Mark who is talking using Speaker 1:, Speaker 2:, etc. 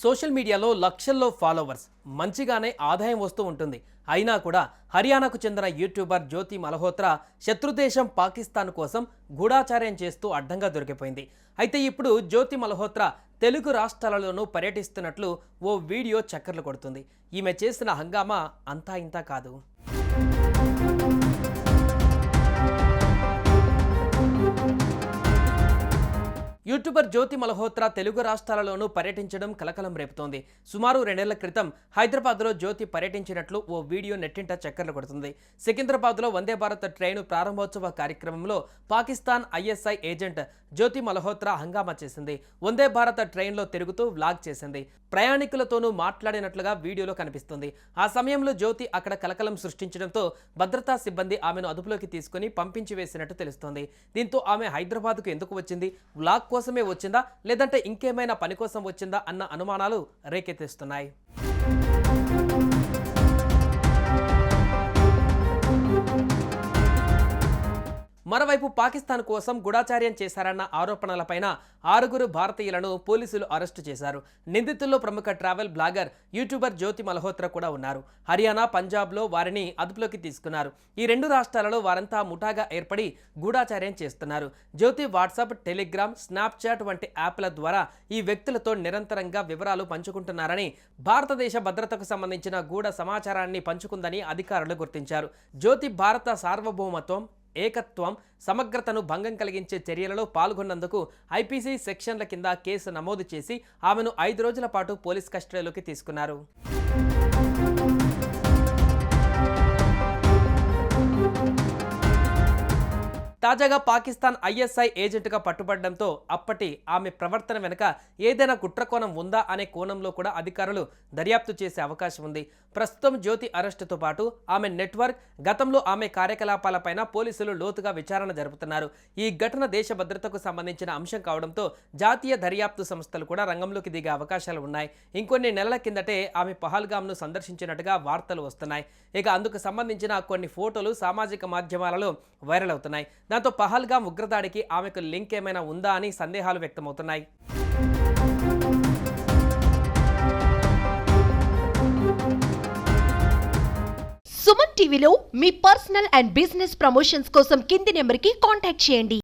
Speaker 1: Social మీడియాలో లక్షల్లో followers. మంచిగానే ఆదాయం వస్తూ ఉంటుంది. అయినా కూడా హర్యానాకు చెందిన యూట్యూబర్ జ్యోతి మల్హోత్రా శత్రుదేశం పాకిస్తాన్ కోసం గూఢాచార్యం చేస్తూ అడ్డంగా దొరికిపోయింది. అయితే ఇప్పుడు జ్యోతి మల్హోత్రా తెలుగు రాష్ట్రాలలోనూ పర్యటిస్తున్నట్లు ఓ వీడియో చక్కర్లు కొడుతుంది. ఈమె చేసిన హంగామా అంతా ఇంతా కాదు. యూట్యూబర్ జ్యోతి మల్హోత్రా తెలుగు రాష్ట్రాలలోనూ పర్యటించడం కలకలం రేపుతోంది. సుమారు రెండేళ్ళ క్రితం హైదరాబాద్లో జ్యోతి పర్యటించినట్లు ఓ వీడియో నెట్టింట చక్కర్లు కొడుతుంది. సికింద్రాబాద్లో వందే భారత్ ట్రైను ప్రారంభోత్సవ కార్యక్రమంలో పాకిస్తాన్ ఐఎస్ఐ ఏజెంట్ జ్యోతి మల్హోత్రా హంగామా చేసింది. వందే భారత్ ట్రైన్లో తిరుగుతూ వ్లాగ్ చేసింది. ప్రయాణికులతోనూ మాట్లాడినట్లుగా వీడియోలో కనిపిస్తుంది. ఆ సమయంలో జ్యోతి అక్కడ కలకలం సృష్టించడంతో భద్రతా సిబ్బంది ఆమెను అదుపులోకి తీసుకుని పంపించి వేసినట్టు తెలుస్తోంది. దీంతో ఆమె హైదరాబాద్కు ఎందుకు వచ్చింది? వ్లాగ్ కోసమే వచ్చిందా? లేదంటే ఇంకేమైనా పని కోసం వచ్చిందా? అన్న అనుమానాలు రేకెత్తిస్తున్నాయి. మరోవైపు పాకిస్తాన్ కోసం గుడాచార్యం చేశారన్న ఆరోపణలపైన ఆరుగురు భారతీయులను పోలీసులు అరెస్టు చేశారు. నిందితుల్లో ప్రముఖ travel blogger YouTuber Jyoti Malhotra కూడా ఉన్నారు. హర్యానా పంజాబ్లో వారిని అదుపులోకి తీసుకున్నారు. ఈ రెండు రాష్ట్రాలలో వారంతా ముఠాగా ఏర్పడి గూఢాచార్యం చేస్తున్నారు. జ్యోతి వాట్సాప్ టెలిగ్రామ్ స్నాప్చాట్ వంటి యాప్ల ద్వారా ఈ వ్యక్తులతో నిరంతరంగా వివరాలు పంచుకుంటున్నారని భారతదేశ భద్రతకు సంబంధించిన గూఢ సమాచారాన్ని పంచుకుందని అధికారులు గుర్తించారు. జ్యోతి భారత సార్వభౌమత్వం ఏకత్వం సమగ్రతను భంగం కలిగించే చర్యలలో పాల్గొన్నందుకు ఐపీసీ సెక్షన్ల కింద కేసు నమోదు చేసి ఆమెను ఐదు రోజుల పాటు పోలీస్ కస్టడీలోకి తీసుకున్నారు. తాజాగా పాకిస్తాన్ ఐఎస్ఐ ఏజెంట్గా పట్టుబడడంతో అప్పటి ఆమె ప్రవర్తన వెనుక ఏదైనా కుట్రకోణం ఉందా అనే కోణంలో కూడా అధికారులు దర్యాప్తు చేసే అవకాశం ఉంది. ప్రస్తుతం జ్యోతి అరెస్టుతో పాటు ఆమె నెట్వర్క్ గతంలో ఆమె కార్యకలాపాలపైన పోలీసులు లోతుగా విచారణ జరుపుతున్నారు. ఈ ఘటన దేశ భద్రతకు సంబంధించిన అంశం కావడంతో జాతీయ దర్యాప్తు సంస్థలు కూడా రంగంలోకి దిగే అవకాశాలు ఉన్నాయి. ఇంకొన్ని నెలల కిందటే ఆమె పహల్గామ్ను సందర్శించినట్టుగా వార్తలు వస్తున్నాయి. ఇక అందుకు సంబంధించిన కొన్ని ఫోటోలు సామాజిక మాధ్యమాలలో వైరల్ అవుతున్నాయి. దాంతో పహల్గాం ఉగ్రదాడికి ఆమెకు లింక్ ఏమైనా ఉందా అని సందేహాలు వ్యక్తమవుతున్నాయి.
Speaker 2: సుమన్ టీవీలో మీ పర్సనల్ అండ్ బిజినెస్ ప్రమోషన్స్ కోసం కింది నెంబర్కి కాంటాక్ట్ చేయండి.